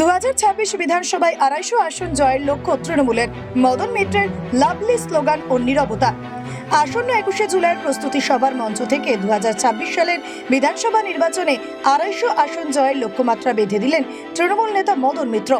দু ছাব্বিশ বিধানসভায় আড়াইশো আসন জয়ের লক্ষ্য তৃণমূলের। মদন মিত্রের লাভলি স্লোগান ও নীরবতা। আসন্ন একুশে জুলাইয়ের প্রস্তুতি সভার মঞ্চ থেকে দুহাজার ছাব্বিশ সালের বিধানসভা নির্বাচনে আড়াইশো আসন জয়ের লক্ষ্যমাত্রা বেঁধে দিলেন তৃণমূল নেতা মদন মিত্র।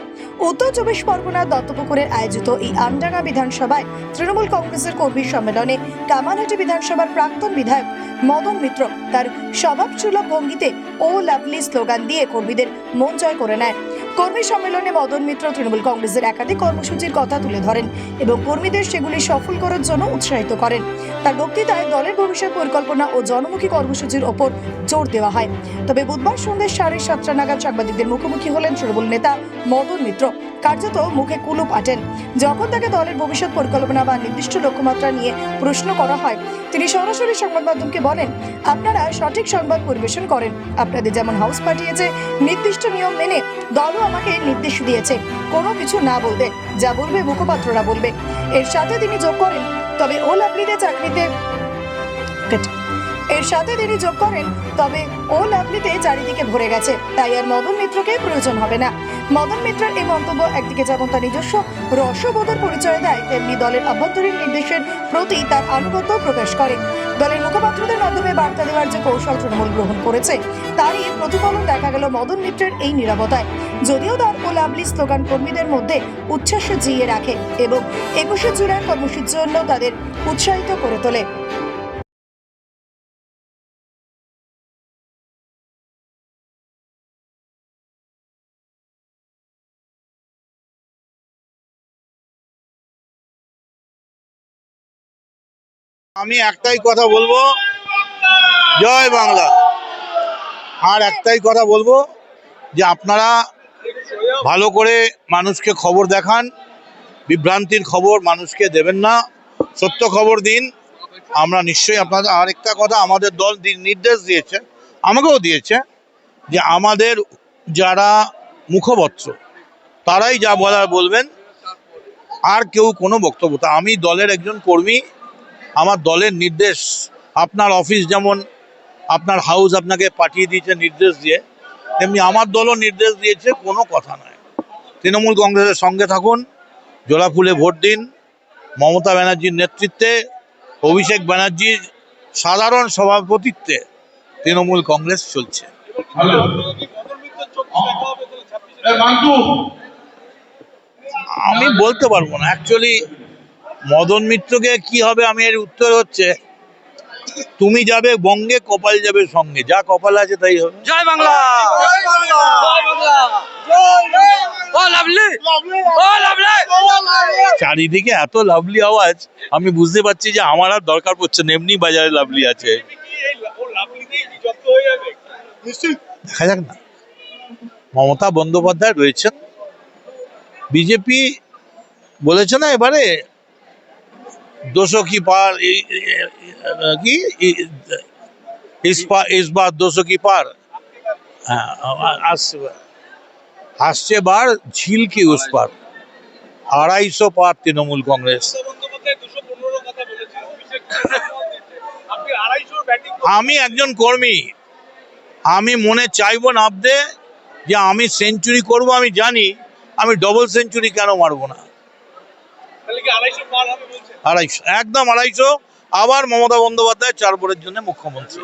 উত্তর চব্বিশ পরগনার দত্তপুকুরে আয়োজিত এই আমডাঙ্গা বিধানসভায় তৃণমূল কংগ্রেসের কর্মী সম্মেলনে কামারহাটি বিধানসভার প্রাক্তন বিধায়ক মদন মিত্র তার স্বভাবসুলভ ভঙ্গিতে ও লাভলি স্লোগান দিয়ে কর্মীদের মন জয় করে নেয়। কর্মী সম্মেলনে মদন মিত্র, তৃণমূল কংগ্রেসের একাধিক কর্মসূচির কথা তুলে ধরেন এবং কর্মীদের সেগুলি সফল করার জন্য উৎসাহিত করেন। তার বক্তৃতায় দলের ভবিষ্যৎ পরিকল্পনা ও জনমুখী কর্মসূচির ওপর জোর দেওয়া হয়। তবে বুধবার সন্ধ্যে সাড়ে সাতটা নাগাদ সাংবাদিকদের মুখোমুখি হলেন তৃণমূল নেতা মদন মিত্র। কার্যত মুখে কুলুপ আটেন। যখন তাকে দলের ভবিষ্যৎ পরিকল্পনা বা নির্দিষ্ট লক্ষ্যমাত্রা নিয়ে প্রশ্ন করা হয়, তিনি সরাসরি সংবাদ মাধ্যমকে বলেন আপনারা সঠিক সংবাদ পরিবেশন করেন। আপনাদের যেমন হাউস পাঠিয়েছে নির্দিষ্ট নিয়ম মেনে দলও আমাকে নির্দেশ দিয়েছে। কোনো কিছু না বলবে যা বলবে মুখপাত্ররা বলবে। এর সাথে তিনি যোগ করেন তবে ও লাভলিতে চাকরিতে এর সাথে তিনি যোগ করেন তবে ও লাভলিতে চারিদিকে ভরে গেছে। তাই আর মদন মিত্রকে প্রয়োজন হবে না। মদন মিত্রের এই মন্তব্য একদিকে যেমন তার নিজস্ব রসবোধের পরিচয় দেয়, তেমনি দলের অভ্যন্তরীণ নির্দেশের প্রতি তার আনুগত্য প্রকাশ করে। দলের মুখপাত্রদের মাধ্যমে বার্তা দেওয়ার যে কৌশল তৃণমূল গ্রহণ করেছে, তারই প্রতিফলন দেখা গেল মদন মিত্রের এই নিরাপত্তায়। যদিও দল ও লাভলি স্লোগান কর্মীদের মধ্যে উচ্ছ্বাস জিয়ে রাখে এবং একুশে জুলাই কর্মসূচির জন্য তাদের উৎসাহিত করে তোলে। আমি একটাই কথা বলব, জয় বাংলা। আর একটাই কথা বলব যে আপনারা ভালো করে মানুষকে খবর দেখান, বিভ্রান্তির খবর মানুষকে দেবেন না, সত্য খবর দিন। আমরা নিশ্চয়ই আপনাদের আরেকটা কথা আমাদের দল নির্দেশ দিয়েছে, আমাকেও দিয়েছে, যে আমাদের যারা মুখপত্র, তারাই যা বলার বলবেন, আর কেউ কোনো বক্তব্য আমি দলের একজন কর্মী আমার দলের নির্দেশ, আপনার অফিস যেমন আপনার হাউস আপনাকে পাঠিয়ে দিয়েছে, নির্দেশ দিয়ে, তেমনি আমার দলও নির্দেশ দিয়েছে, কোনো কথা নয়। তৃণমূল কংগ্রেসের সঙ্গে থাকুন জোড়াফুলে ভোট দিন। মমতা ব্যানার্জির নেতৃত্বে, অভিষেক ব্যানার্জির সাধারণ সভাপতিত্বে তৃণমূল কংগ্রেস চলছে। আমি বলতে পারব না অ্যাকচুয়ালি মদন মিত্রকে কি হবে আমি এর উত্তর হচ্ছে তুমি যাবে বঙ্গে কপাল যাবে সঙ্গে। যা কপাল আছে তাই হবে। জয় বাংলা! চারিদিকে এত লাভলি আওয়াজ আমি বুঝতে পারছি যে আমার আর দরকার পড়ছে না। এমনি বাজারে লাভলি আছে। দেখা যাক না। মমতা বন্দ্যোপাধ্যায় রয়েছেন। বিজেপি বলেছে না এবারে दोषों की पार इ- इ- কি इ- इस पार इस बार दोषों की पार হ্যাঁ, আ- আসছে বার। আসছে বার ঝিল কি উস পার আড়াইশো পার তৃণমূল কংগ্রেস আমি একজন কর্মী আমি মনে চাইবো নাবদে যে আমি সেঞ্চুরি করব আমি জানি আমি ডবল সেঞ্চুরি কেন মারবো না আড়াইশো একদম আড়াইশো। আবার মমতা বন্দ্যোপাধ্যায় চার বোর্ডের জন্য মুখ্যমন্ত্রী।